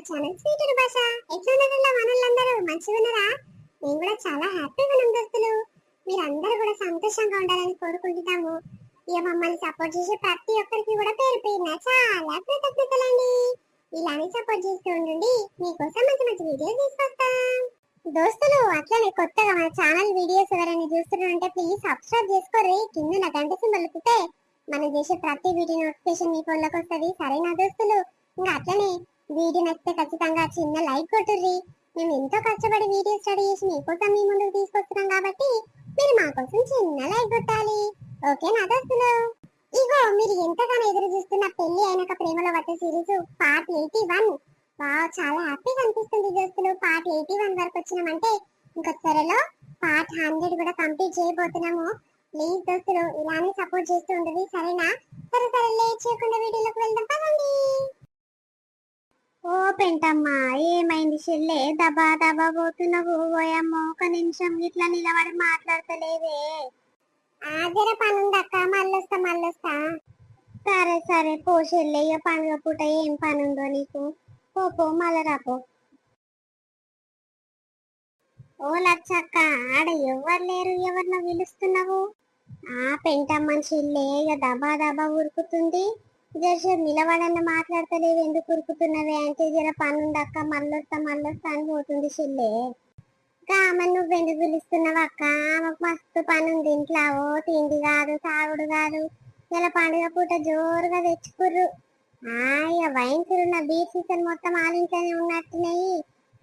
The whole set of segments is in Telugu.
వచ్చాను ఛానల్ స్వీటర్ భాష ఎట్లున్నారಲ್ಲ మనల్లందరూ మంచిగా ఉన్నారా? నేను కూడా చాలా హ్యాపీగా ఉన్నాం దోస్తులు మీరందరూ కూడా సంతోషంగా ఉండాలని కోరుకుంటున్నాము. ఇక మమ్మల్ని సపోర్ట్ చేసే ప్రతి ఒక్కరికి కూడా పేరు పేరున చాలా కృతజ్ఞతలండి. ఇలానే సపోర్ట్ చేస్తూ ఉండండి. మీకోసం మంచి మంచి వీడియోస్ తీసుకొస్తాం. దోస్తులు అట్లనే కొత్తగా మన ఛానల్ వీడియోస్ ఎవరైనా చూస్తున్నారంటే ప్లీజ్ సబ్స్క్రైబ్ చేసుకోర్రి. కింద నా గంట సింబల్ మనం చేసే ప్రతి వీడియో నోటిఫికేషన్ మీ ఫోన్లోకి వస్తుంది. సరేనా దోస్తులు? ఇంకా అట్లనే వీడియో నచ్చితే ఖచ్చితంగా చిన్న లైక్ కొట్టుర్రి. మేము ఎంతో కష్టపడి వీడియో స్టడీ చేసి మీకోసం మీ ముందుకు తీసుకొస్తున్నాం కాబట్టి మీరు మా కోసం చిన్న లైక్ కొట్టాలి. ఓకే నా దోస్తులు ఇగో మీరు ఎంతగానో ఎదురు చూస్తున్న పెళ్ళి అయినాక ప్రేమలో వచ్చే series part eighty one. Wow చాలా హ్యాపీగా అనిపిస్తుంది దోస్తులు. పార్ట్ ఎయిటీ వన్ వరకు వచ్చినామంటే ఇంకా త్వరలో పార్ట్ హండ్రెడ్ కూడా కంప్లీట్ చేయబోతున్నాము. ప్లీజ్ దోస్తులు ఇలానే సపోర్ట్ చేస్తూ ఉండదు. సరేనా? సరే సరే లేట్ చేయకుండా వీడియోలోకి వెళ్దాం. పదండి. ఓ పెంటమ్మా ఏమైంది చెల్లె? దబా దబా పోతున్నావు ఓయమ్మో ఒక నిమిషం ఇట్లా నిలబడి మాట్లాడతలేవే. ఆజర పనుందక్క మళ్ళొస్తా మళ్ళొస్తా. సరే సరే పో చెల్లె ఇక పండుగ పూట ఏం పని ఉందో నీకు? పో పో మళ్ళా రాపో ఓ లచ్చక్క ఆడ ఎవరు లేరు ఎవరినో పిలుస్తున్నావు? ఆ పెంటమ్మని చెల్లె ఇక దబా దబా ఉరుకుతుంది. జర నిలబడన్న మాట్లాడతలేవు ఎందుకు ఉరుకుతున్నవే? అంటే జర పనుందక్క. మళ్ళొస్తా మళ్ళొస్తా అని పోతుంది ఇంకా ఆమె నువ్వు ఎందుకు పిలుస్తున్నావు అక్క? ఆమెకు మస్తు పని ఉంది ఇంట్లో. ఓ తిండి కాదు తాగుడు కాదు. ఇలా పండుగ పూట జోరుగా తెచ్చుకుర్రు. ఆ ఇక వైన్ బీచ్ సీజన్ మొత్తం ఆలింట్లోనే ఉన్నట్టున్నాయి.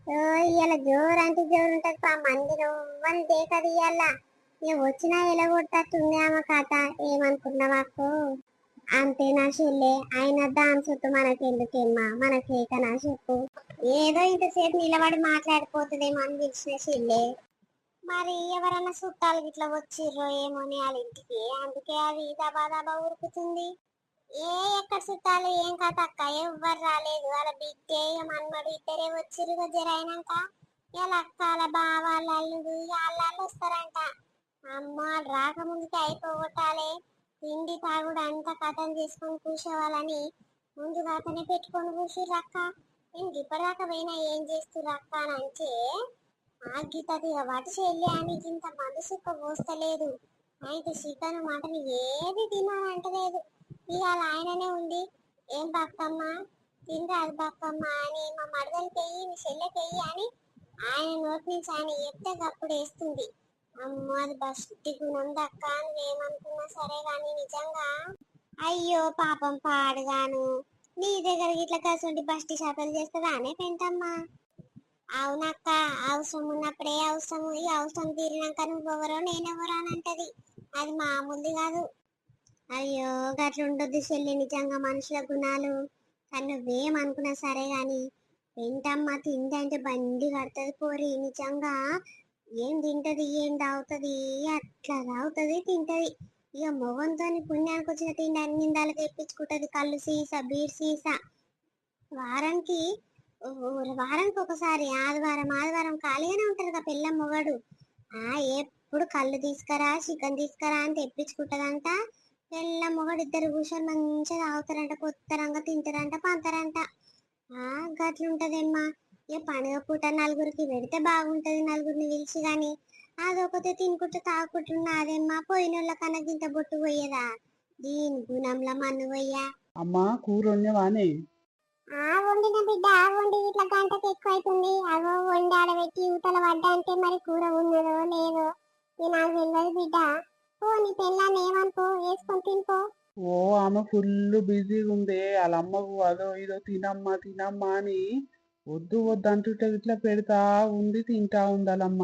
ఓ ఇవాళ జోరు అంటే జోరు ఉంటుంది పా. మంది నువ్వని దేకది ఇవాళ ఇక వచ్చినా ఎలా కొట్టట్టుంది ఆమె కథ. ఏమనుకున్నావాకు అంతేనా చెల్లె. ఆయన దాని చుట్టూ మనకెందుకేమ్మా? మనకేకనా చెప్పు. ఏదో ఇంతసేపు నిలబడి మాట్లాడిపోతుందేమో అని పిలిచిన చెల్లె. మరి ఎవరన్నా చుట్టాలు ఇట్లా వచ్చిర్రో ఏమో అని వాళ్ళ ఇంటికి అందుకే అది దబా దబా ఉరుకుతుంది. ఏ ఎక్కడ చుట్టాలు ఏం కథ అక్క? ఎవ్వరు రాలేదు. వాళ్ళ బిడ్డే మన్మడు ఇద్దరే వచ్చిర్రు జరైనాక జర అయినాక. వాళ్ళ బావ వాళ్ళ అల్లుడు వాళ్ళ వాళ్ళు వస్తారంట. అమ్మ రాకముందుకి అయిపోగొట్టాలే. తిండి తాగుడు అంతా కథం చేసుకొని కూర్చోవాలని ముందుగానే పెట్టుకొని కూర్చుర్రు అక్క నేను ఇప్పటిదాకా పోయినా ఏం చేస్తురు అక్క? అని అంటే ఆ గీతది వాటి చెల్లి అని ఇంత మనసు పోస్తలేదు. అయితే చికెన్ మటన్ ఏది తినాలంటలేదు. ఇవాళ ఆయననే ఉంది. ఏం బక్కమ్మ తినరాదు బక్కమ్మ అని మా మరదలకి పెయ్యి మీ చెల్లె పెయ్యి అని ఆయన నోటి నుంచి ఆయన చెప్తే అప్పుడు వేస్తుంది అమ్మో అది బస్టి గుణం దక్క నువ్వేమనుకున్నా సరే గాని నిజంగా అయ్యో పాపం పాడుగాను. నీ దగ్గర ఇట్లా కసుంటి బస్టి చేపలు చేస్తుందా అనే పెంటమ్మా. అవునక్క అవసరం ఉన్నప్పుడే అవసరం ఈ అవసరం తీరినాక నువ్వెవరో నేనెవరో అని అంటది. అది మామూలుది కాదు. అయ్యో గట్ల ఉండొద్దు చెల్లి నిజంగా మనుషుల గుణాలు. కానీ నువ్వేమనుకున్నా సరే గాని ఏంటమ్మా తిందంటే బండి కడుతుంది పోరి. నిజంగా ఏం తింటది ఏం తాగుతుంది అట్లా తాగుతుంది తింటది. ఇక మొగంతో పుణ్యానికి వచ్చిన తిండి అన్ని నిందాలకు తెప్పించుకుంటది కళ్ళు సీసా బీర్ సీసా. వారానికి వారానికి ఒకసారి ఆదివారం ఆదివారం ఖాళీగానే ఉంటారు కదా పిల్ల మొగడు. ఆ ఎప్పుడు కళ్ళు తీసుకురా చికెన్ తీసుకురా అని తెప్పించుకుంటదంట. పిల్ల మొగడు ఇద్దరు కూర్చొని మంచిగా తాగుతారంట కొత్తరంగా తింటారంట పంతారంట. ఆ గట్లుంటదేమ్మా. ఇక పండుగ పూట నలుగురికి పెడితే బాగుంటది నలుగురిని పిలిచి గాని అదొకతే తినుకుంటూ తాగుకుంటున్నా అదేమ్మా పోయిన కన్నా ఇంత బొట్టు పోయేదా? దీని గుణంలో మన్ను పోయ్యా. అమ్మా కూర వండేవానే ఆ వండిన బిడ్డ వండి ఇట్లా గంటకి ఎక్కువ అవుతుంది అగో వండి ఆడబెట్టి ఊతల పడ్డా అంటే మరి కూర ఉన్నదో లేదో ఇది నాకు తెలియదు బిడ్డ. పో నీ పెళ్ళాన్ని ఏమనుకో వేసుకొని తినిపో ఓ ఆమె ఫుల్ బిజీగా ఉంది వాళ్ళ అమ్మకు అదో ఇదో తినమ్మా తినమ్మా అని వద్దు వద్దు అంటుంటే ఇట్లా పెడతా ఉంది తింటా వాళ్ళమ్మ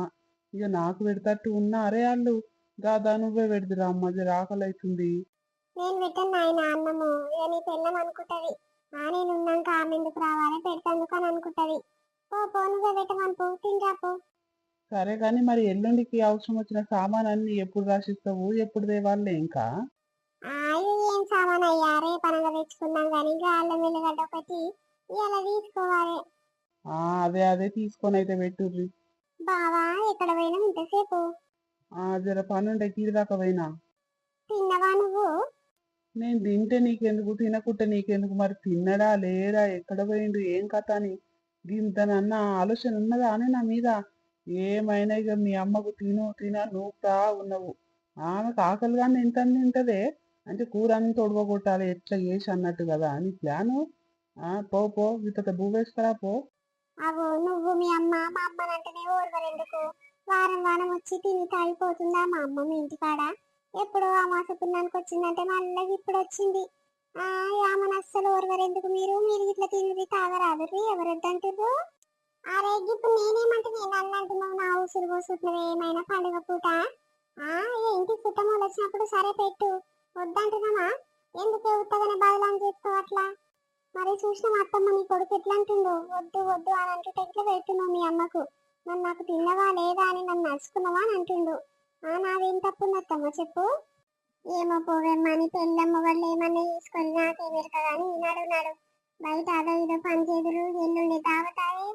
ఇక నాకు పెడతట్టు ఉన్నారే వాళ్ళు. దాదా నువ్వే పెడదురా అమ్మ జర ఆకలి అవుతుంది నేను పెట్టను ఆయన అన్నము. ఇక నీ పెళ్ళం అనుకుంటది. ఆ నేను ఉన్నాక ఆమె ఎందుకు రావాలి? పెడతాందుకు అని అనుకుంటది. పో పో నువ్వే పెట్టమనుకో తింటా పో. సరే కానీ మరి ఎల్లుండికి అవసరం వచ్చిన సామాన్ అన్ని ఎప్పుడు రాసిస్తావు? ఎప్పుడు తేవాలే ఇంకా? ఏం సామాన్ అయ్యా రేపు అనగా తెచ్చుకుందాం కానీ ఇంకా అల్లం వెల్లిగడ్డ ఒకటి ఇలా తీసుకోవాలి. అదే అదే తీసుకొని అయితే పెట్టుర్రి. బావా ఎక్కడ పోయినా ఇంతసేపు? జర పనుండే కీడిదాకా పోయినా. తిన్నవా నువ్వు? నేను తింటే నీకెందుకు తినకుంటే నీకెందుకు? మరి తిన్నడా లేడా? ఎక్కడ పోయిండు? ఏం కథ అని? గింతనన్న ఆలోచన ఉన్నదా అని నా మీద? ఏమైనా ఇక మీ అమ్మకు తిను తిన నూపుతా ఉన్నావు. ఆమెకు ఆకలి కానీ ఎంత తింటదే? అంటే కూర అంతా ఉడవగొట్టాలి ఎట్లా చేసి అన్నట్టు కదా అని ప్లాను. ఆ, పో పో ఇంత భూవేస్తారా పో. అవు నువ్వు మీ అమ్మ మా అమ్మనంటేనే ఓర్వరెందుకు వారం వారం వచ్చి తిని తాగిపోతుందా మా అమ్మ మీ ఇంటికాడ? ఎప్పుడో అమాస పుణ్యానికి వచ్చిందంటే మళ్ళీ ఇప్పుడు వచ్చింది ఆ యామన్ అస్సలు ఓర్వరెందుకు మీరు? మీరు ఇట్లా తిని తాగరాదు ఎవరొద్దంటారు అరే ఇప్పుడు నేనేమంటే నేను అన్నంటున్నావు నా ఊసులు పోసుకుంటున్నావు ఏమైనా పండుగ పూట? ఆ ఇంటికి చుట్టమూలు వచ్చినప్పుడు సరే పెట్టు. వద్దంటున్నామా? ఎందుకు ఉత్తగానే బదులని చేసుకో అట్లా? మరి చూసిన మా అత్తమ్మ నీ కొడుకు ఎట్లా అంటుందో వద్దు వద్దు అని అంటుంటే ఎట్లా పెడుతున్నావు మీ అమ్మకు. నన్ను నాకు తిన్నవా లేదా అని నన్ను నడుచుకున్నావా అని అంటుండు. ఆ నాదేం తప్పుంది అత్తమ్మ చెప్పు. ఏమో పోవేమ్మా అని పెళ్ళమ్మ వాళ్ళు ఏమన్నా తీసుకొని వెళ్తా కానీ ఈనాడు నాడు బయట అదో ఇదో పని చేదురు ఎల్లుండి తాగుతాయి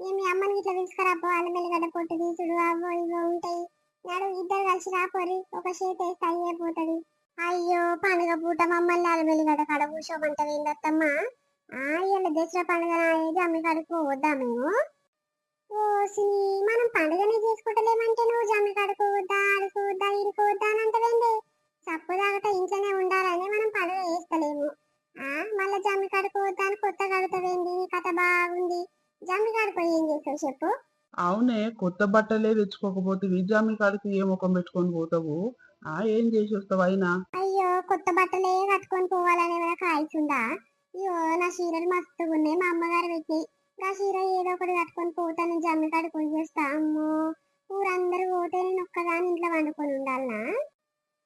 ఏ మీ అమ్మని ఇట్లా తీసుకురాపో వాళ్ళ మెల్లగడ్డ పొట్టు తీసుడు అవో ఇవో ఉంటాయి. నాడు ఇద్దరు కలిసి రాపోరి ఒక చేతి వేస్తే అయ్యేపోతుంది అయ్యో పండుగ పూట మమ్మల్ని అలమెలిగడ కడ కూర్చోమంటది ఏందత్తమ్మా? ఆ ఇవాళ దసరా పండుగ నాయేది అమ్మ కాడికి పోవద్దా మేము? ఓ సిని మనం పండుగనే చేసుకుంటలేమంటే నువ్వు జమ్మి కడుకోవద్దా ఇరుకు వద్దా అని అంటవేంది? చప్పు తాగట ఇంట్లోనే ఉండాలని మనం పండుగ చేస్తలేము. ఆ మళ్ళీ జమ్మి కడుకోవద్దా అని కొత్త కడుతావేంది? నీ కథ బాగుంది. జమ్మి కడుకోయి ఏం చేస్తావు చెప్పు? అవునే కొత్త బట్టలే తెచ్చుకోకపోతే విజామి కాడికి ఏ ముఖం పెట్టుకొని పోతావు? ఆ ఏం చేసి వస్తావు అయినా? అయ్యో కొత్త బట్టలే కట్టుకొని పోవాలని ఏమైనా కాల్చుందా? అయ్యో నా చీరలు మస్తుగా ఉన్నాయి. మా అమ్మగారు పెట్టి నా చీర ఏదో ఒకటి కట్టుకొని పోతాను జమ్మి కాడ చేస్తా. అమ్మో ఊరందరూ పోతే నేను ఒక్కదాని ఇంట్లో వండుకొని ఉండాలనా?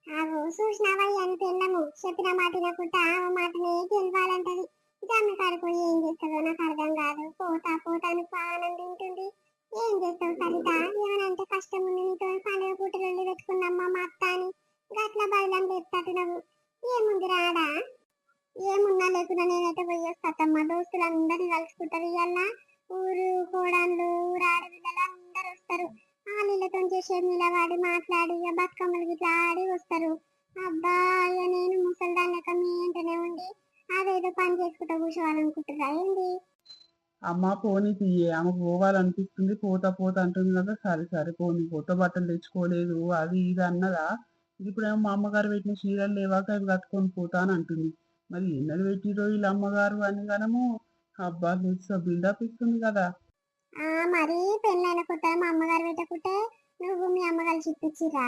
ఆగో చూసినావా అని పెళ్ళము? చెప్పిన మాట వినకుండా ఆ మాటనే గెలవాలంటది. జమ్మి కాడ పోయి ఏం చేస్తుందో నాకు అర్థం కాదు. పోతా పోతాను పానం తింటుంది. ఏం చేస్తావు సరిత ఏమనంటే కష్టం ఉంది నీతో పండుగ పూటలు పెట్టుకున్నామ్మా మా అత్త అని గట్ల బయలం చెప్తాడు నువ్వు ఏముంది రాడా ఏమున్నా లేకున్నా నేనైతే పోయేస్తాతమ్మ దోస్తులు అందరినీ కలుసుకుంటారు ఇవాళ ఊరు కోడళ్ళు ఊరు ఆడపిల్లలు అందరు వస్తారు. వాళ్ళతో చేసే నిలబడి మాట్లాడి ఇక బతుకమ్మలు గిట్లా ఆడి వస్తారు. అబ్బా నేను ముసలిదాన్ని మీ ఇంటనే ఉండి అదేదో పని చేసుకుంటా కూర్చోవాలనుకుంటున్నా ఏంటి అమ్మ పోనీ తీయే ఆమె పోవాలనిపిస్తుంది పోతా పోతా అంటుంది కదా. సరే సరే పోనీ కొత్త బట్టలు తెచ్చుకోలేదు అది ఇది అన్నదా? ఇప్పుడేమో మా అమ్మగారు పెట్టిన చీరలు లేవాక అవి కట్టుకొని పోతా అని అంటుంది. మరి ఎన్నడు పెట్టిరో వీళ్ళ అమ్మగారు అని గనము? అబ్బా బిల్డప్ ఇస్తుంది కదా. ఆ మరి పెళ్ళైన కుట్ట మా అమ్మగారు పెట్టకుంటే నువ్వు మీ అమ్మగారు చిప్పించిరా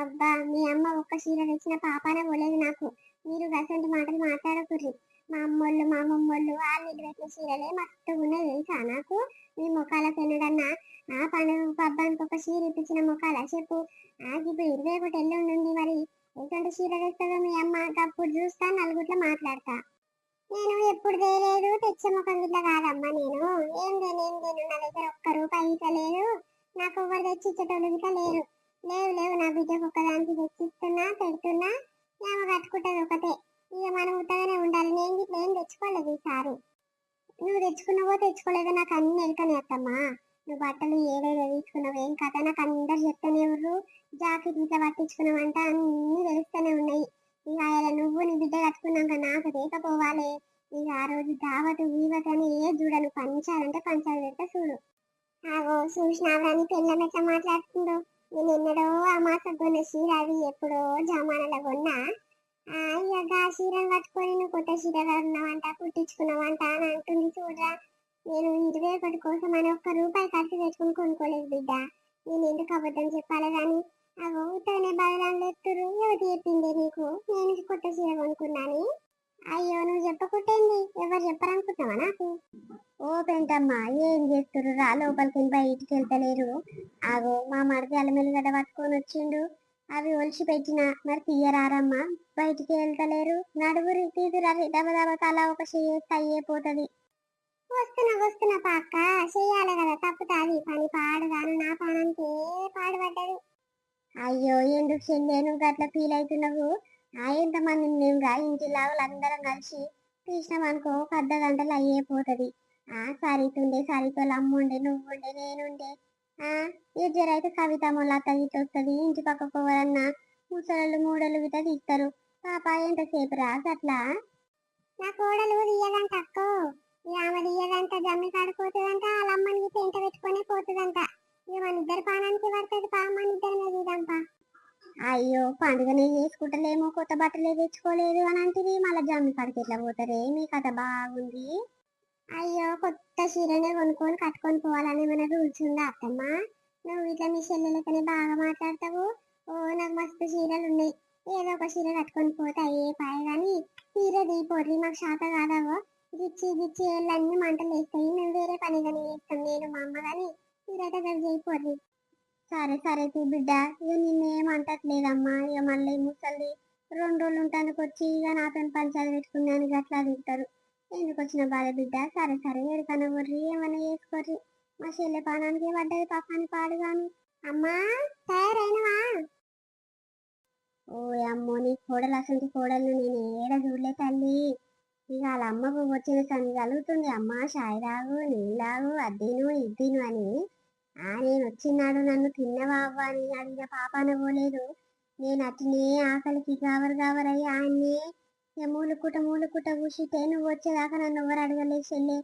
అబ్బా మీ అమ్మ ఒక్క చీర తెచ్చిన పాపానే పోలేదు నాకు. మీరు గసంటి మాటలు మాట్లాడకుర్రి. మా అమ్మోళ్ళు మా అమ్మమ్మోళ్ళు వాళ్ళు ఇది చీరలే మస్తు ఉన్నాయి తెలుసా నాకు? మీ ముఖాలకు ఎన్నడన్నా ఆ పండుగ పబ్బానికి ఒక చీర ఇప్పించిన ముఖాల? చెప్పు. నాకు ఇప్పుడు ఇరవై ఒకటి ఎల్లుండి ఉంది మరి. ఎటువంటి చీర తెస్తుందో మీ అమ్మ? అప్పుడు చూస్తా నలుగుట్ల మాట్లాడతా. నేను ఎప్పుడు తేలేదు తెచ్చే ముఖం గిట్ల కాదమ్మా నేను. ఏం దేని ఏం దేని నా దగ్గర ఒక్క రూపాయి ఇట్లా లేదు. నాకు ఎవరు తెచ్చి ఇచ్చేటోళ్ళు లేరు. లేవు లేవు నా బిడ్డకు ఒక్కదానికి తెచ్చిస్తున్నా పెడుతున్నా. ఏమో కట్టుకుంటుంది ఒకటే ఇక మనం ఉత్తగానే ఉండాలి. నేను గిట్ల ఏం తెచ్చుకోలేదు ఈసారి నువ్వు తెచ్చుకున్నావో తెచ్చుకోలేదో నాకు అన్ని ఎరకనే అత్తమ్మా. నువ్వు బట్టలు ఏడేదో తీసుకున్నావు ఏం కథ నాకు అందరు చెప్తానే ఎవరు జాకెట్ ఇట్లా పట్టించుకున్నావంట అన్ని తెలుస్తూనే ఉన్నాయి. ఇక ఆయన నువ్వు నీ బిడ్డ కట్టుకున్నాక నాకు లేకపోవాలి ఇక ఆ రోజు దావతు గీవత్ అని ఏ చూడను. పంచాలంటే పంచాలు పెడితే చూడు. ఆగో చూసినావని పిల్లం ఎట్లా మాట్లాడుతుందో. నేను ఎన్నడో ఆ మాసం కొన్న చీర అది ఎప్పుడో జమానాలో కొన్నా. ఇక ఆ చీరను కట్టుకొని నువ్వు కొత్త చీర కన్నావంట కుట్టించుకున్నావంట అని అంటుంది చూడరా. నేను ఇరవై ఒకటి కోసం అని ఒక్క రూపాయి ఖర్చు తెచ్చుకుని కొనుక్కోలేదు బిడ్డ. నేను ఎందుకు అబద్ధం చెప్పాలి కానీ అగో ఉత్తగానే బదలాలు ఎత్తురు ఎవరు చెప్పింది నీకు? నేను కొత్త చీర కొనుక్కున్నాను. అయ్యో నువ్వు చెప్పకుంటేంది ఎవరు చెప్పరనుకుంటున్నావా నాకు? ఓ పెంటమ్మా ఏం చేస్తురు రా లోపలికి బయటికి వెళ్తలేరు అగో మా మరిది అల్లమెల్లిగడ్డ పట్టుకొని వచ్చిండు. అవి ఒలిచి పెట్టిన మరి తీయరారమ్మా. బయటికి వెళ్తలేరు. నడుగురి తీదురా దబ తల ఒక చేస్తే అయ్యేపోతుంది వస్తున్నా వస్తున్నా పాక్క. చెయ్యాలి కదా తప్పుతాది. పని పాడుగాను నా పనంతే పాడుపడ్డది. అయ్యో ఎందుకు చెందేను నువ్వు అట్లా ఫీల్ అవుతున్నావు? ఆ ఎంతమంది మేముగా ఇంటి లావులు అందరం కలిసి తీసినాం అనుకో గంటలు అయ్యే గంటలు అయ్యేపోతుంది ఆ సరితుండే సరితో అమ్ముండే నువ్వుండే నేనుండే. ఇది జర అయితే కవితమ్మ లత వస్తుంది ఇంటి పక్కకు ఎవరన్నా ముసలు మూడలు విట తీస్తారు పాప ఎంతసేపు రాదు అట్లా? నా కోడలు తీయదంట అక్కో. ఆమె తీయదంట జమ్మి కాడిపోతుందంట వాళ్ళ అమ్మని పెంట ఇంట పెట్టుకొని పోతుందంట. ఇక మన ఇద్దరు పానానికి పడుతుంది పా మన ఇద్దరి మీద ఇదంపా అయ్యో పండుగనే చేసుకుంటలేమో కొత్త బట్టలే తెచ్చుకోలేదు అని అంటే మళ్ళీ జమ్మి కాడికి ఎట్లా పోతారే మీ కథ బాగుంది. అయ్యో కొత్త చీరనే కొనుక్కొని కట్టుకొని పోవాలని ఏమైనా రూల్స్ ఉందా అత్తమ్మ? నువ్వు ఇట్లా మీ చెల్లెలకనే బాగా మాట్లాడతావు? ఓ నాకు మస్తు చీరలు ఉన్నాయి. ఏదో ఒక చీర కట్టుకొని పోతే అయ్యే పాయ కానీ చీర పొర్రి మాకు శాత కాదావో గిచ్చి గిచ్చి ఏళ్ళన్నీ మంటలు వేస్తాయి. మేము వేరే పని కానీ చేస్తాం నేను మా అమ్మ కానీ మీరైతే చేయి పొర్రి సరే సరే తీ బిడ్డ. ఇక నిన్నేం అంటట్లేదమ్మా. ఇక మళ్ళీ ముసలి రెండు రోజులు ఉంటానికి వచ్చి ఇక నాతో పని చదివించుకున్నాను గట్లా తింటారు ఎందుకు వచ్చిన బాధ బిడ్డ సరే సరే ఎడుకన బుర్రి ఏమన్నా చేసుకోర్రి. మా చెల్లె పానానికి పడ్డది పాపాన్ని పాడుగాను. అమ్మా తయారైనవా? ఓ అమ్మో నీ కోడలు అసలు కోడలు నేను ఏడ చూడలే తల్లి. ఇక వాళ్ళ అమ్మకు వచ్చిన సంది కలుగుతుంది. అమ్మ షాయి తాగు నీళ్ళు అద్దీను ఇద్దీను అని. ఆ నేను వచ్చినాడు నన్ను తిన్నవా అవ్వ అని. అడిగిన పాపాన పోలేదు. నేను అట్నే ఆకలికి కావరు గావరయ్యి ఆయన్ని ఇక మూలుకుట మూలుకుట కూర్చుంటే నువ్వు వచ్చేదాకా నన్ను ఎవరు అడగలేదు చెల్లె.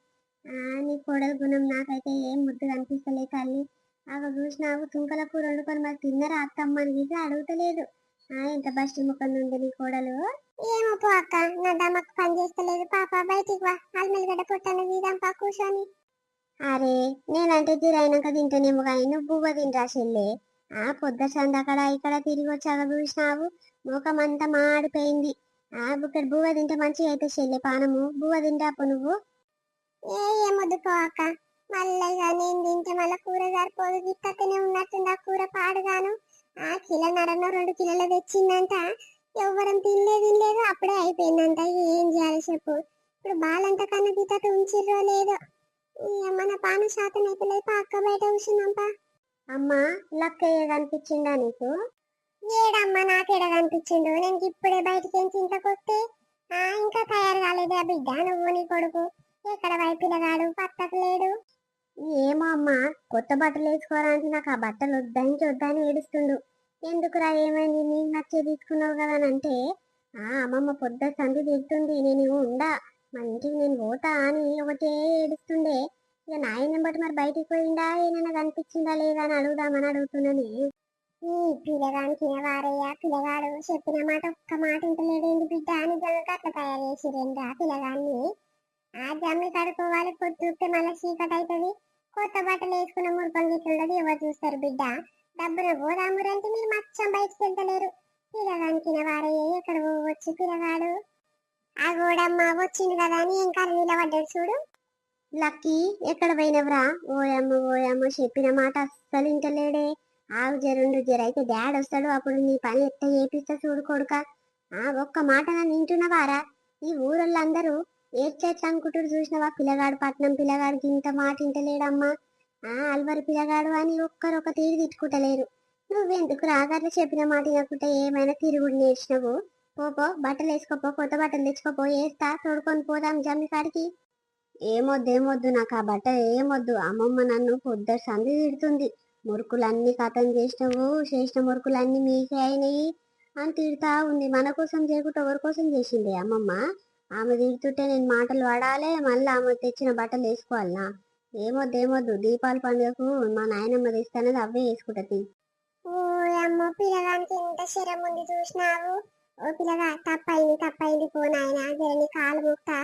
ఆ నీ కోడల గుణం నాకైతే ఏం ముద్దు కనిపిస్తలే తల్లి. అక్కడ చూసినావు తుంకల కూర వండుకొని మరి తిన్నరా అత్తమ్మ అని ఇది అడుగుతలేదు. ఆ ఎంత బస్టి ముఖం ఉంది నీ కోడలు? ఏమో పో అక్క నా దమ్మకు పని చేస్తలేదు. పాప బయటికి వా. అల్మెల్లిగడ్డ పొట్టను వీదంపా కూర్చొని. అరే నేనంటే తిరైనాక తింటానేమో కానీ నువ్వు బువ్వ తింటా చెల్లె. ఆ పొద్దు సంద అక్కడ ఇక్కడ తిరిగి వచ్చాక చూసినావు. ముఖం అంతా మాడిపోయింది. ఇక్కడ బువ్వ తింటే మంచిగా అయితే చెల్లె పానము. బువ్వ తింటాపు నువ్వు? ఏ ఏమొద్దు అక్క. మళ్ళీ నేను తింటే మళ్ళీ కూర సరిపోదు. గిక్కనే ఉన్నట్టుంది ఆ కూర పాడుగాను? ఆ కిలో నరనో రెండు కిలోలు తెచ్చిందంట. ఎవ్వరం తినలే తినలేదు అప్పుడే అయిపోయిందంట. ఏం చేయాలి చెప్పు. ఇప్పుడు బాలంత కన్నా గిట్ట ఉంచిర్రో లేదో? మన పాన శాతం అయితే లేదు అక్క బయట కూర్చున్నాంపా అమ్మా లక్కయ్య కనిపించిందా నీకు? ఏడమ్మా నాకేడ కనిపించిండు నేను ఇప్పుడే బయటికి ఏం చింతకొస్తే ఆ ఇంకా తయారు కాలేదే బిడ్డ నువ్వు నీ కొడుకు. ఎక్కడ వైపిలగాడు పత్తకు లేడు. ఏమో అమ్మా కొత్త బట్టలు వేసుకోవడానికి నాకు ఆ బట్టలు వద్దని చూద్దని ఏడుస్తుండు. ఎందుకురా ఏమైంది? నీకు నచ్చే తీసుకున్నావు కదా అని అంటే ఆ అమ్మమ్మ పొద్దు సంధి తిడుతుంది నేను ఉండా. మా ఇంటికి నేను పోతా అని ఒకటే ఏడుస్తుండే. ఇక నాయన బట్టి మరి బయటికి పోయిందా ఏమైనా కనిపించిందా లేదా అని అడుగుదామని అడుగుతున్నాను ఈ పిల్లగానికి వారయ్య పిల్లగాడు చెప్పిన మాట ఒక్క మాట ఇంటలేడేంది బిడ్డ అని జనక అట్లా తయారు చేసిరేంది ఆ పిల్లగాన్ని? ఆ జమ్మి కడుకోవాలి పొద్దుకే మళ్ళీ చీకటి అవుతుంది కొత్త బట్టలు వేసుకున్న మురుపం గిట్లుండదు ఎవరు చూస్తారు బిడ్డ? డబ్బున పోదామురంటే మీరు మచ్చం బయటకు వెళ్తలేరు. పిల్లగానికి వారయ్య ఎక్కడ పోవచ్చు పిల్లగాడు? ఆ గోడమ్మ వచ్చింది కదా అని ఇంకా నిలబడ్డాడు చూడు. లక్కీ ఎక్కడ పోయినవరా? ఓయమ్మ ఓయమ్మ చెప్పిన మాట అస్సలు ఇంటలేడే ఆగు జరుండు జర. అయితే డాడ్ వస్తాడు అప్పుడు నీ పని ఎట్ట ఏపిస్తా చూడు కొడుక. ఆ ఒక్క మాట నన్ను వింటున్నవారా ఈ ఊరోళ్ళందరూ ఏడ్చెట్లా అనుకుంటారు చూసినవా? పిల్లగాడు పట్నం పిల్లగాడికి ఇంత మాట ఇంటలేడమ్మా ఆ అల్వరి పిల్లగాడు అని ఒక్కరొక తీరు తిట్టుకుంటలేరు. నువ్వెందుకు రాగట్ల చెప్పిన మాట వినకుంటే ఏమైనా తిరుగుడు నేర్చినవు? పోపో బట్టలు వేసుకోపో కొత్త బట్టలు తెచ్చుకోపో వేస్తా తోడుకొని పోదాం జమ్మి కాడికి. ఏమొద్దు ఏమొద్దు నాకు ఆ బట్ట ఏమొద్దు. అమ్మమ్మ నన్ను పొద్దు సంధి తిడుతుంది. మురుకులన్నీ కథం చేసినావు చేసిన మురుకులన్నీ మీకే అయినాయి అని తిడుతా ఉంది. మన కోసం చేయకుండా ఎవరి కోసం చేసింది అమ్మమ్మ? ఆమె తిడుతుంటే నేను మాటలు పడాలి మళ్ళీ ఆమె తెచ్చిన బట్టలు వేసుకోవాలనా? ఏమొద్దు ఏమొద్దు దీపాల పండుగకు మా నాయనమ్మ తెస్తానది అవే వేసుకుంటది. ఓ అమ్మ పిల్లగానికి ఎంత శరం ఉంది చూసినావు? ఓ పిల్లగా తప్పైంది తప్పైంది పో నాయన జరని కాలు ముక్తా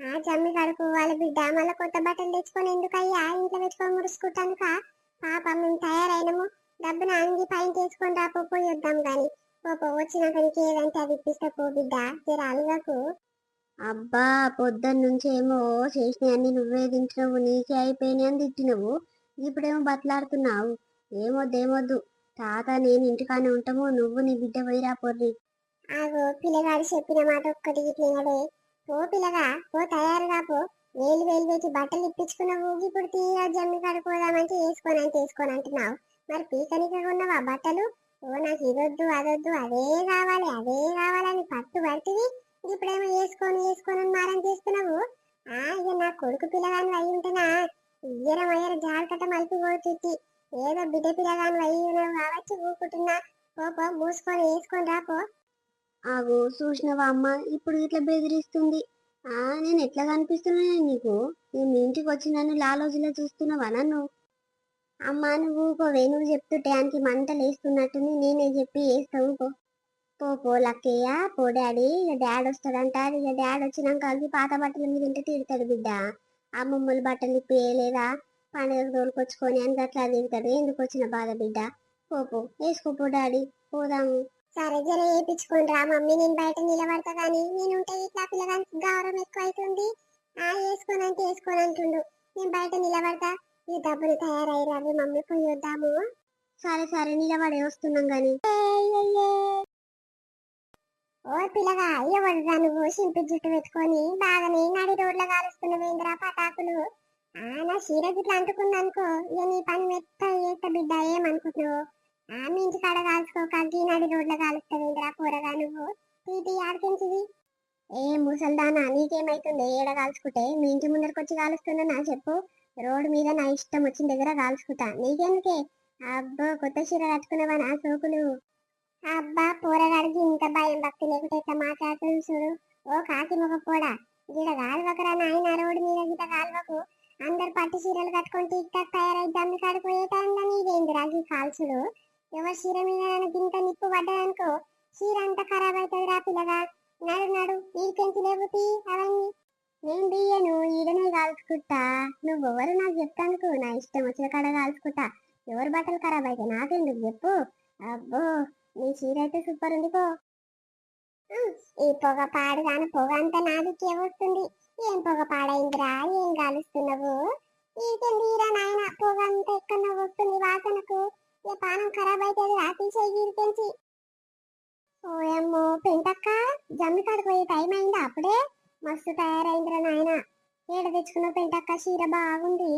ఆ జమ్మి కడుకోవాలి బిడ్డ మళ్ళీ కొత్త బట్టలు తెచ్చుకొని ఎందుకయ్యా ఇంట్లో పెట్టుకొని మురుసుకుంటానుకా పాప మేము తయారైనము. డబ్బున అంగి పైన తీసుకొని రాపో పోయి వద్దాం గాని. పోపో వచ్చినాక నీకు ఏదంటే అది ఇప్పిస్తా పో బిడ్డ. జర అలగకు అబ్బా పొద్దున్న నుంచి ఏమో చేసినవన్నీ నువ్వే తింటున్నావు నీకే అయిపోయినాయి అని తిట్టినవు. ఇప్పుడేమో బతలాడుతున్నావు. ఏమొద్దు ఏమొద్దు. తాత నేను ఇంటికానే ఉంటాము నువ్వు నీ బిడ్డ పోయిరా పొర్రి. ఆగో పిల్లగాడు చెప్పిన మాట ఒక్కటి ఇట్లే పో పిల్లగా పో తయారుగా పో. వేలు వేలు పెట్టి బట్టలు ఇప్పించుకున్నావు ఇప్పుడు తీరా జమ్మి కడుకోదామంటే వేసుకొని అంటే వేసుకొని అంటున్నావు. మరి పీకనిక ఉన్నవా బట్టలు? ఓ నాకు ఇదొద్దు అదొద్దు అదే కావాలి అదే కావాలని పట్టు పడుతుంది ఇప్పుడేమో వేసుకొని వేసుకొని అని మారం చేస్తున్నావు. ఆ ఇక నా కొడుకు పిల్లగాని అయి ఉంటేనా? ఇయ్యరం అయ్యర జాగ్రత్త మలిపి పోతుంది ఏదో బిడ్డ పిల్లగాని అయి ఉన్నావు కాబట్టి ఊకుంటున్నా. పోపో మూసుకొని వేసుకొని రాపో ఆగో చూసినవా అమ్మ? ఇప్పుడు ఇట్లా బెదిరిస్తుంది. ఆ నేను ఎట్లా కనిపిస్తున్నా నీకు? నేను మీ ఇంటికి వచ్చి నన్ను లాలోజులో చూస్తున్నావా నన్ను? అమ్మా నువ్వు ఊకోవే నువ్వు చెప్తుంటే ఆయనకి మంటలు వేస్తున్నట్టుని నేనే చెప్పి వేస్తావు పో పో పో లక్కయ్య పో డాడీ. ఇక డాడీ వస్తాడంట. ఇక డాడీ వచ్చినాక కలిసి పాత బట్టల మీద ఇంటి తిడతాడు బిడ్డ. ఆ మమ్మల్ని బట్టలు ఇప్పి వేయలేదా? పండుగ తోలుకొచ్చుకొని అని అట్లా తిడతాడు. ఎందుకు వచ్చిన బాధ బిడ్డ? పో పో వేసుకోపో డాడీ. పోదాము. సరే జర వేయించుకోండి రా మమ్మీ. నేను బయట నిలబడతా కానీ నేను ఉంటే ఇట్లా పిల్లగానికి గౌరవం ఎక్కువ అవుతుంది ఆ వేసుకోనంటే అంటే వేసుకోని అంటుండు నేను బయట నిలబడతా. ఈ డబ్బులు తయారయ్యారు మమ్మీ పోయి వద్దాము. సరే సరే నిలబడే వస్తున్నాం గాని. ఓ పిల్లగా ఎవరురా నువ్వు? సింపి జుట్టు పెట్టుకొని బాగానే నడి రోడ్ల కాలుస్తున్నవేంద్రా పటాకులు? ఆ నా చీర గిట్ల అంటుకుందనుకో ఇక నీ పని మెత్త చేస్తా బిడ్డ ఏమనుకుంటున్నావు? ఆ మీ ఇంటి కాడ కాల్చుకోక గీనాడి రోడ్లో రోడ్ల కాలుస్తావేంద్రా కూరగా నువ్వు. తీటి ఆడికించిది ఏ ముసల్దానా నీకేమైతుంది ఏడ కాల్చుకుంటే? మీ ఇంటి ముందరికి వచ్చి కాలుస్తున్నా నా చెప్పు. రోడ్డు మీద నా ఇష్టం వచ్చిన దగ్గర కాల్చుకుంటా. నీకెందుకే? అబ్బో కొత్త చీర కట్టుకున్నావా నా సోకులు? అబ్బా పోరగాడికి ఇంత భయం భక్తి లేకుంటే ఇట్లా మాట్లాడుతుంది చూడు. ఓ కాకి మొగ పోడా. గిడ కాలువకరా నాయన రోడ్డు మీద గిట కాలువకు. అందరు పట్టు చీరలు కట్టుకొని టీక్ టాక్ తయారై దమ్మి కాడిపోయే టైంలో నీదేందిరా గీ కాల్చుడు? ఎవరు చీర మీద గింత నిప్పు పడ్డాదనుకో చీర అంతా ఖరాబ్ అవుతుంది రా పిల్లగా. నడు నడు ఈడికెంచి లేవుతి అవన్నీ? నేను బియ్యను ఈడనే కాల్చుకుంటా. నువ్వెవరు నాకు చెప్తానుకు నా ఇష్టం వచ్చిన కాడ కాల్చుకుంటా. ఎవరి బట్టలు ఖరాబ్ అయితే నాకెందుకు చెప్పు? అబ్బో నీ చీర అయితే సూపర్ ఉంది పో. ఈ పొగ పాడు కాని పొగ అంతా నాదికే వస్తుంది. ఏం పొగ పాడైందిరా? ఏం కాలుస్తున్నావు? ఈకెందిరా నాయన? పొగ అంతా ఎక్కడ వస్తుంది వాసనకు. ఈ పానం ఖరాబ్ అవుతుంది రా తీసేయి ఓయమ్మో పెంటక్క జమ్మి కడుకోయి పోయే టైం అయిందా అప్పుడే? మస్తు తయారైందిరా నాయన. ఏడ తెచ్చుకున్న పెంటక్క? చీర బాగుంది.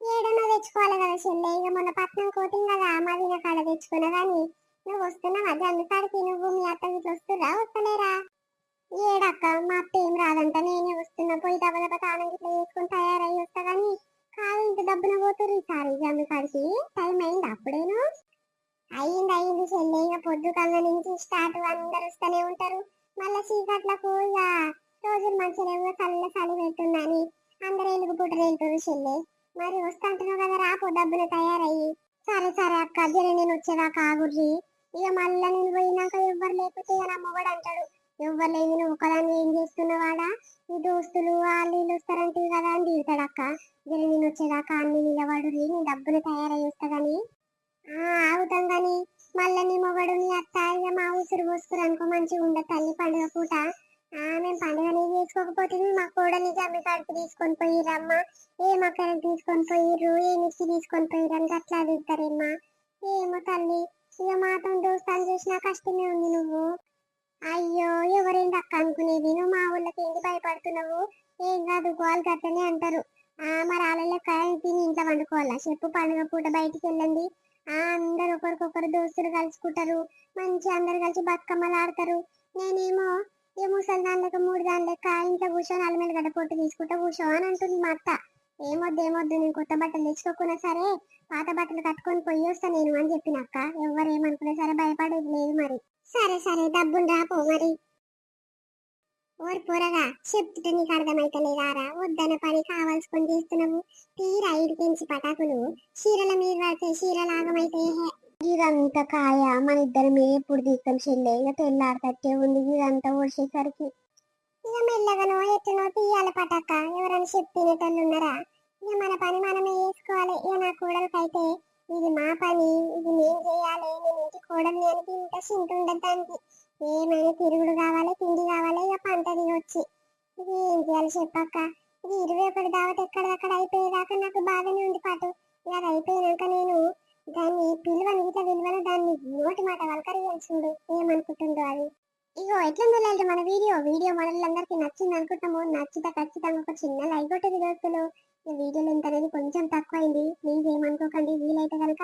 ఏడన్నా తెచ్చుకోవాలి కదా చెల్లె ఇక మొన్న పట్నం కోటింగ్ కదా మదీన కాడ తెచ్చుకున్నా కానీ నువ్వు వస్తున్నావా? జమ్మి కాడికి నువ్వు మీ అత్త ఇట్లా వస్తురా వస్తలేరా? ఏడక్క మా అత్త ఏం రాదంట నేనే వస్తున్నా. పోయి దెబ్బ దెబ్బ తానం ఇట్లా చేసుకుని తయారై వస్తా కానీ కాదు ఇంత డబ్బున పోతురు ఈసారి జమ్మి కాడికి? టైం అయింది అప్పుడేను? అయ్యింది అయ్యింది చెల్లె. ఇక పొద్దు కళ్ళ నుంచి స్టార్ట్ అందరు వస్తూనే ఉంటారు. మళ్ళా చీకట్లకు ఇక రోజులు మంచిగా లేవు. చల్ల చలి పెడుతుందని అందరు ఎలుగు పుట్టలు వెళ్తారు చెల్లె? మరి వస్తాంటున్నావు కదా రాపో డబ్బులు తయారయ్యి. సరే సరే అక్క జర నేను వచ్చేదాకా ఆగుర్రి. ఇక మళ్ళీ నేను పోయినాక ఎవ్వరు లేకపోతే ఇక నా మొగడు అంటాడు. ఎవ్వరు లేదు నువ్వు ఒకదాన్ని ఏం చేస్తున్నావాడా ఈ దోస్తులు వాళ్ళు వీళ్ళు వస్తారంటే కదా అని తిడతాడు అక్క నేను వచ్చేదాకా అన్ని నిలబడు నీ డబ్బులు తయారు చేస్తాడని అవుతాం ఆగుతాం గాని. మళ్ళీ నీ మొగడు నీ అత్త ఇక మా ఉసురు పోసుకురు అనుకో మంచిగా ఉండదు తల్లి పండుగ పూట. మేము పండుగని చేసుకోకపోతే మా కోడని జమ్మి కాడికి తీసుకొని పోయిరమ్మా ఏ మొక్కలకు తీసుకొని పోయిర్రు ఏ తీసుకొని పోయిర్రు అని అట్లా తిడతారేమ్మా. ఏమో తల్లి ఇక మాతో దోస్తాను చేసినా కష్టమే ఉంది నువ్వు. అయ్యో ఎవరేంటి అక్క అనుకునేది నువ్వు మా ఊళ్ళకి ఏంటి భయపడుతున్నావు? ఏం కాదు గోల్ గట్టనే అంటారు. ఆ మరి వాళ్ళ తిని ఇంట్లో వండుకోవాలా? చెప్పు పండుగ పూట బయటికి వెళ్ళండి. ఆ అందరు ఒకరికొకరు దోస్తులు కలుసుకుంటారు. మంచి అందరు కలిసి బతుకమ్మలు ఆడతారు. నేనేమో ఏ ముసలి దాని లెక్క మూడు దాని లెక్క ఇంట్లో కూర్చొని అల్లమెల్లి గడ్డ పొట్టు తీసుకుంటా కూర్చో అని అంటుంది మా అత్త. ఏమొద్దు ఏమొద్దు నేను కొత్త బట్టలు తెచ్చుకోకున్నా సరే పాత బట్టలు కట్టుకొని పోయి వస్తా నేను అని చెప్పిన అక్క. ఎవరు ఏమనుకున్నా సరే భయపడేది లేదు మరి. సరే సరే డబ్బులు రాపో మరి. ఓరి పొరగా చెప్తుంటే నీకు అర్థమైతలేదారా? వద్దన పని కావాల్సుకొని చేస్తున్నావు తీరా ఇడికించి పటాకులు. చీరల మీద పడితే చీరలాగమైతే ఇదంతా కాయ. మన ఇద్దరం ఎప్పుడు తీస్తాం చెల్లే? ఇక తెల్లాడతట్టే ఉంది ఇదంతా ఓడిసేసరికి ఇక మెల్లగనో ఎట్టునో తీయాలి పటాక. ఎవరైనా చెప్పినట్లు ఉన్నారా ఇక మన పని మనమే చేసుకోవాలి. ఇక నా కూడలకైతే ఇది మా పని. ఇది నేను చేయాలి. నేను ఇంటి కోడని అని ఇంత సింటు ఉండదు దానికి ఏమైనా తిరుగుడు కావాలి తిండి కావాలి ఇక పంట దిగొచ్చి ఇది ఏం చేయాలి చెప్పక్క? ఇది ఇరవై ఒకటి దావత్ ఎక్కడదక్కడ అయిపోయేదాకా నాకు బాగానే ఉంది పాటు. ఇక అది అయిపోయినాక నేను దాన్ని పిలువను ఇట్లా విలువను దాన్ని నోటి మాట వలకరి చూడు ఏమనుకుంటుందో అది. ఇగో ఎట్లుందో లేదు మన వీడియో? వీడియో మనలందరికీ నచ్చింది అనుకుంటాము నచ్చితే ఖచ్చితంగా ఒక చిన్న లైక్ కొట్టేది దోస్తులు ఈ వీడియో లెంత్ అనేది కొంచెం తక్కువ అయింది ప్లీజ్ ఏమనుకోకండి. వీలైతే కనుక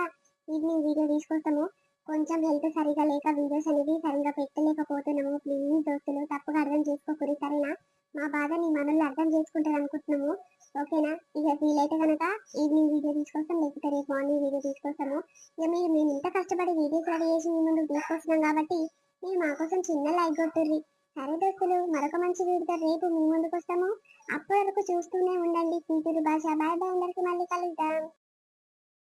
ఈవినింగ్ వీడియో తీసుకొస్తాము. కొంచెం హెల్త్ సరిగా లేక వీడియోస్ అనేది సరిగా పెట్టలేకపోతున్నాము. ప్లీజ్ దోస్తులు తప్పుగా అర్థం చేసుకోకూడదు సరేనా? మా బాధని మనల్ని అర్థం చేసుకుంటారు అనుకుంటున్నాము. ఓకేనా? ఇక వీలైతే కనుక ఈవినింగ్ వీడియో తీసుకొస్తాం. లేకపోతే రేపు మార్నింగ్ వీడియో తీసుకొస్తాము. ఇక మీరు మేము ఇంత కష్టపడి వీడియోస్ రెడీ చేసి మీ ముందు తీసుకొస్తున్నాం కాబట్టి మీరు మా కోసం చిన్న లైక్ కొట్టుర్రి. సరే దోస్తులు మరొక మంచి వీడితో రేపు మీ ముందుకు వస్తాము అప్పటి వరకు చూస్తూనే ఉండండి. కూతురు భాష. Bye bye. అందరికి మళ్ళీ కలుద్దాం.